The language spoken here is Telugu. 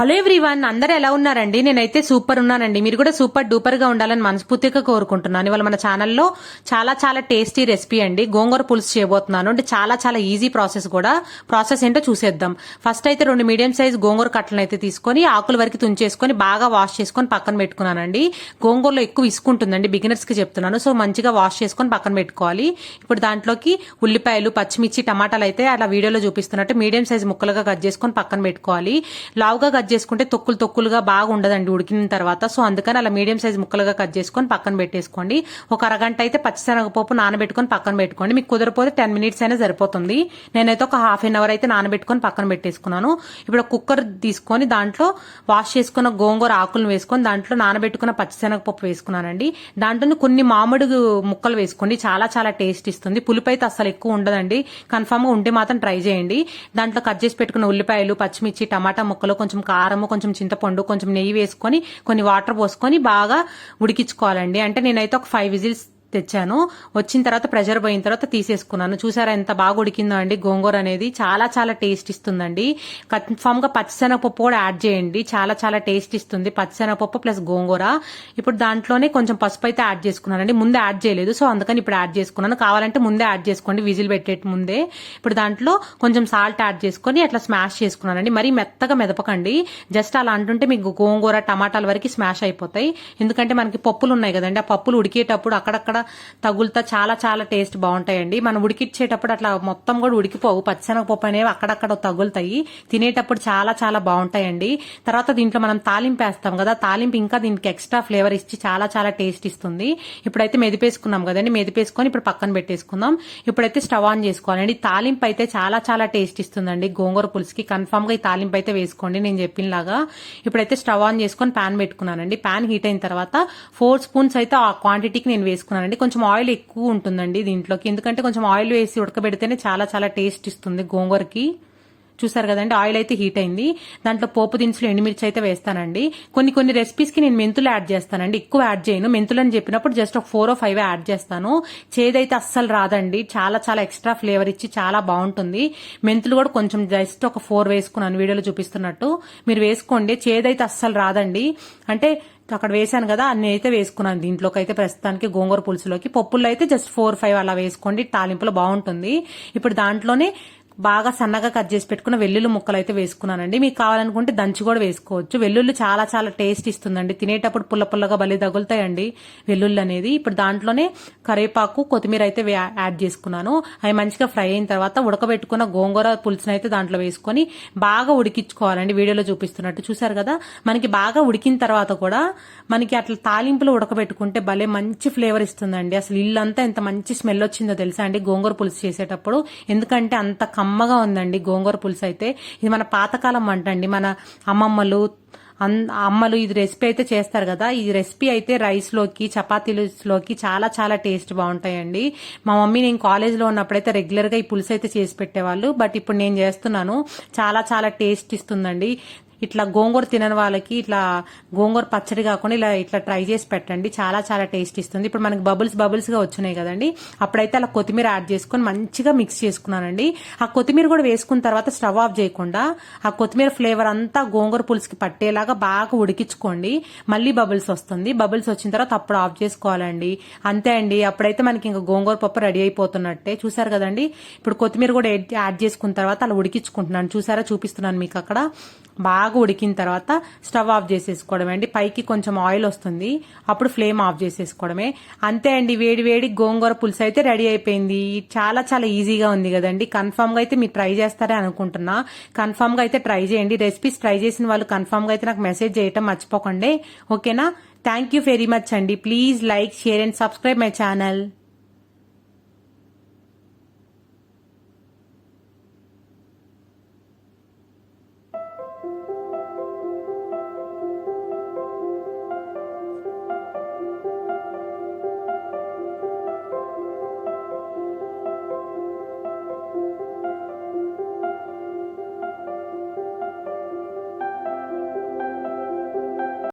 హలో ఎవ్రీవన్ అందరూ ఎలా ఉన్నారండి? నేనైతే సూపర్ ఉన్నానండి. మీరు కూడా సూపర్ డూపర్గా ఉండాలని మనస్ఫూర్తిగా కోరుకుంటున్నాను. ఇవాళ మన ఛానల్లో చాలా చాలా టేస్టీ రెసిపీ అండి. గోంగూర పులుసు చేయబోతున్నాను. అంటే చాలా చాలా ఈజీ ప్రాసెస్ కూడా. ప్రాసెస్ ఏంటో చూసేద్దాం. ఫస్ట్ అయితే రెండు మీడియం సైజ్ గోంగూర కట్టలను అయితే తీసుకొని ఆకుల వరకు తుంచేసుకొని బాగా వాష్ చేసుకొని పక్కన పెట్టుకున్నానండి. గోంగూరలో ఎక్కువ ఇసుకుంటుందండి బిగినర్స్కి చెప్తున్నాను. సో మంచిగా వాష్ చేసుకొని పక్కన పెట్టుకోవాలి. ఇప్పుడు దాంట్లోకి ఉల్లిపాయలు పచ్చిమిర్చి టమాటాలు అయితే అలా వీడియోలో చూపిస్తున్నట్టు మీడియం సైజ్ ముక్కలుగా కట్ చేసుకొని పక్కన పెట్టుకోవాలి. లావుగా కట్ చేసుకుంటే తొక్కులు తొక్కులుగా బాగా ఉండదండి ఉడికిన తర్వాత. సో అందుకని అలా మీడియం సైజ్ ముక్కలుగా కట్ చేసుకొని పక్కన పెట్టేసుకోండి. ఒక అరగంట అయితే పచ్చిశనగపప్పు నానబెట్టుకొని పక్కన పెట్టుకోండి. మీకు కుదరపోతే టెన్ మినిట్స్ అయినా సరిపోతుంది. నేనైతే ఒక హాఫ్ అన్ అవర్ అయితే నానబెట్టుకొని పక్కన పెట్టేసుకున్నాను. ఇప్పుడు కుక్కర్ తీసుకొని దాంట్లో వాష్ చేసుకున్న గోంగూర ఆకులను వేసుకొని దాంట్లో నానబెట్టుకున్న పచ్చిశనగపప్పు వేసుకున్నానండి. దాంట్లో కొన్ని మామిడి ముక్కలు వేసుకోండి. చాలా చాలా టేస్ట్ ఇస్తుంది. పులుపు అయితే అసలు ఎక్కువ ఉండదండి. కన్ఫామ్గా ఉంటే మాత్రం ట్రై చేయండి. దాంట్లో కట్ చేసి పెట్టుకున్న ఉల్లిపాయలు పచ్చిమిర్చి టమాటా ముక్కలు కొంచెం కారము కొంచెం చింతపండు కొంచెం నెయ్యి వేసుకొని కొన్ని వాటర్ పోసుకొని బాగా ఉడికించుకోవాలండి. అంటే నేనైతే ఒక ఫైవ్ విజిల్స్ తెచ్చాను. వచ్చిన తర్వాత ప్రెషర్ పోయిన తర్వాత తీసేసుకున్నాను. చూసారా ఎంత బాగా ఉడికిందో అండి. గోంగూర అనేది చాలా చాలా టేస్ట్ ఇస్తుందండి. కన్ఫామ్గా పచ్చిశనగపప్పు కూడా యాడ్ చేయండి. చాలా చాలా టేస్ట్ ఇస్తుంది పచ్చిశనగపప్పు ప్లస్ గోంగూర. ఇప్పుడు దాంట్లోనే కొంచెం పసుపు అయితే యాడ్ చేసుకున్నానండి. ముందే యాడ్ చేయలేదు. సో అందుకని ఇప్పుడు యాడ్ చేసుకున్నాను. కావాలంటే ముందే యాడ్ చేసుకోండి. విజిల్ పెట్టే ముందే. ఇప్పుడు దాంట్లో కొంచెం సాల్ట్ యాడ్ చేసుకొని అట్లా స్మాష్ చేసుకున్నానండి. మరీ మెత్తగా మెదపకండి. జస్ట్ అలా అంటుంటే మీకు గోంగూర టమాటాల వరకు స్మాష్ అయిపోతాయి. ఎందుకంటే మనకి పప్పులు ఉన్నాయి కదండి. ఆ పప్పులు ఉడికేటప్పుడు అక్కడక్కడ తగులుతా చాలా చాలా టేస్ట్ బాగుంటాయండి. మనం ఉడికిచ్చేటప్పుడు అట్లా మొత్తం కూడా ఉడికిపోవు. పచ్చిశనగపప్పు అనేవి అక్కడక్కడ తగులుతాయి. తినేటప్పుడు చాలా చాలా బాగుంటాయండి. తర్వాత దీంట్లో మనం తాలింపు వేస్తాం కదా తాలింపు ఇంకా దీనికి ఎక్స్ట్రా ఫ్లేవర్ ఇచ్చి చాలా చాలా టేస్ట్ ఇస్తుంది. ఇప్పుడైతే మెదిపేసుకున్నాం కదండి మెదిపేసుకొని ఇప్పుడు పక్కన పెట్టేసుకుందాం. ఇప్పుడైతే స్టవ్ ఆన్ చేసుకోవాలండి. తాలింపు అయితే చాలా చాలా టేస్ట్ ఇస్తుందండి. గోంగూర పులుసుకి కన్ఫామ్గా ఈ తాలింపు అయితే వేసుకోండి నేను చెప్పినలాగా. ఇప్పుడైతే స్టవ్ ఆన్ చేసుకొని ప్యాన్ పెట్టుకున్నానండి. ప్యాన్ హీట్ అయిన తర్వాత ఫోర్ స్పూన్స్ అయితే ఆ క్వాంటిటీకి నేను వేసుకున్నానండి. కొంచెం ఆయిల్ ఎక్కువ ఉంటుందండి దీంట్లోకి. ఎందుకంటే కొంచెం ఆయిల్ వేసి ఉడకబెడితేనే చాలా చాలా టేస్ట్ ఇస్తుంది గోంగూరకి. చూసారు కదండి ఆయిల్ అయితే హీట్ అయింది. దాంట్లో పోపు దినుసులు ఎండుమిర్చి అయితే వేస్తానండి. కొన్ని కొన్ని రెసిపీస్కి నేను మెంతులు యాడ్ చేస్తానండి. ఎక్కువ యాడ్ చేయను. మెంతులు అని చెప్పినప్పుడు జస్ట్ ఒక ఫోర్ ఓ ఫైవ్ యాడ్ చేస్తాను. చేదైతే అస్సలు రాదండి. చాలా చాలా ఎక్స్ట్రా ఫ్లేవర్ ఇచ్చి చాలా బాగుంటుంది. మెంతులు కూడా కొంచెం జస్ట్ ఒక ఫోర్ వేసుకున్నాను. వీడియోలో చూపిస్తున్నట్టు. మీరు వేసుకోండి. చేదైతే అస్సలు రాదండి. అంటే అక్కడ వేసాను కదా అన్ని అయితే వేసుకున్నాను. దీంట్లోకి అయితే ప్రస్తుతానికి గోంగూర పులుసులోకి. పప్పుల్లో అయితే జస్ట్ ఫోర్ ఫైవ్ అలా వేసుకోండి. తాలింపులో బాగుంటుంది. ఇప్పుడు దాంట్లోనే బాగా సన్నగా కట్ చేసి పెట్టుకున్న వెల్లుల్లి ముక్కలు అయితే వేసుకున్నానండి. మీకు కావాలనుకుంటే దంచి కూడా వేసుకోవచ్చు. వెల్లుల్లి చాలా చాలా టేస్ట్ ఇస్తుందండి. తినేటప్పుడు పుల్ల పుల్లగా బలి తగులుతాయండి వెల్లుల్లి అనేది. ఇప్పుడు దాంట్లోనే కరివేపాకు కొత్తిమీర అయితే యాడ్ చేసుకున్నాను. అవి మంచిగా ఫ్రై అయిన తర్వాత ఉడకబెట్టుకున్న గోంగూర పులుసును అయితే దాంట్లో వేసుకొని బాగా ఉడికించుకోవాలండి. వీడియోలో చూపిస్తున్నట్టు చూసారు కదా? మనకి బాగా ఉడికిన తర్వాత కూడా మనకి అట్లా తాలింపులు ఉడకబెట్టుకుంటే భలే మంచి ఫ్లేవర్ ఇస్తుందండి. అసలు ఇల్లంతా ఎంత మంచి స్మెల్ వచ్చిందో తెలుసా అండి గోంగూర పులుసు చేసేటప్పుడు. ఎందుకంటే అంత కమ్మగా ఉందండి గోంగూర పులుసు అయితే. ఇది మన పాతకాలం వంట అండి. మన అమ్మమ్మలు అమ్మలు ఇది రెసిపీ అయితే చేస్తారు కదా. ఈ రెసిపీ అయితే రైస్లోకి చపాతీలోకి చాలా చాలా టేస్ట్ బాగుంటాయండి. మా మమ్మీ నేను కాలేజ్లో ఉన్నప్పుడైతే రెగ్యులర్గా ఈ పులుసు అయితే చేసి పెట్టేవాళ్ళు. బట్ ఇప్పుడు నేను చేస్తున్నాను. చాలా చాలా టేస్ట్ ఇస్తుందండి. ఇట్లా గోంగూర తినని వాళ్ళకి ఇట్లా గోంగూర పచ్చడి కాకుండా ఇలా ఇట్లా ట్రై చేసి పెట్టండి. చాలా చాలా టేస్ట్ ఇస్తుంది. ఇప్పుడు మనకి బబుల్స్ బబుల్స్గా వచ్చినాయి కదండి. అప్పుడైతే అలా కొత్తిమీర యాడ్ చేసుకొని మంచిగా మిక్స్ చేసుకున్నానండి. ఆ కొత్తిమీర కూడా వేసుకున్న తర్వాత స్టవ్ ఆఫ్ చేయకుండా ఆ కొత్తిమీర ఫ్లేవర్ అంతా గోంగూర పులుసుకి పట్టేలాగా బాగా ఉడికించుకోండి. మళ్ళీ బబుల్స్ వస్తుంది. బబుల్స్ వచ్చిన తర్వాత అప్పుడు ఆఫ్ చేసుకోవాలండి. అంతే అండి. అప్పుడైతే మనకి ఇంకా గోంగూర పప్పు రెడీ అయిపోతున్నట్టే. చూసారు కదండి? ఇప్పుడు కొత్తిమీర కూడా యాడ్ చేసుకున్న తర్వాత అలా ఉడికించుకుంటున్నాను. చూసారా? చూపిస్తున్నాను మీకు అక్కడ. బాగా ఉడికిన తర్వాత స్టవ్ ఆఫ్ చేసేసుకోవడమే అండి. పైకి కొంచెం ఆయిల్ వస్తుంది. అప్పుడు ఫ్లేమ్ ఆఫ్ చేసేసుకోవడమే. అంతే అండి వేడి వేడి గోంగూర పులుసు అయితే రెడీ అయిపోయింది. చాలా చాలా ఈజీగా ఉంది కదండి. కన్ఫామ్గా అయితే మీరు ట్రై చేస్తారని అనుకుంటున్నా. కన్ఫామ్గా అయితే ట్రై చేయండి. రెసిపీస్ ట్రై చేసిన వాళ్ళు కన్ఫామ్గా అయితే నాకు మెసేజ్ చేయటం మర్చిపోకండి. ఓకేనా? థ్యాంక్ యూ వెరీ మచ్ అండి. Please like share and subscribe my channel.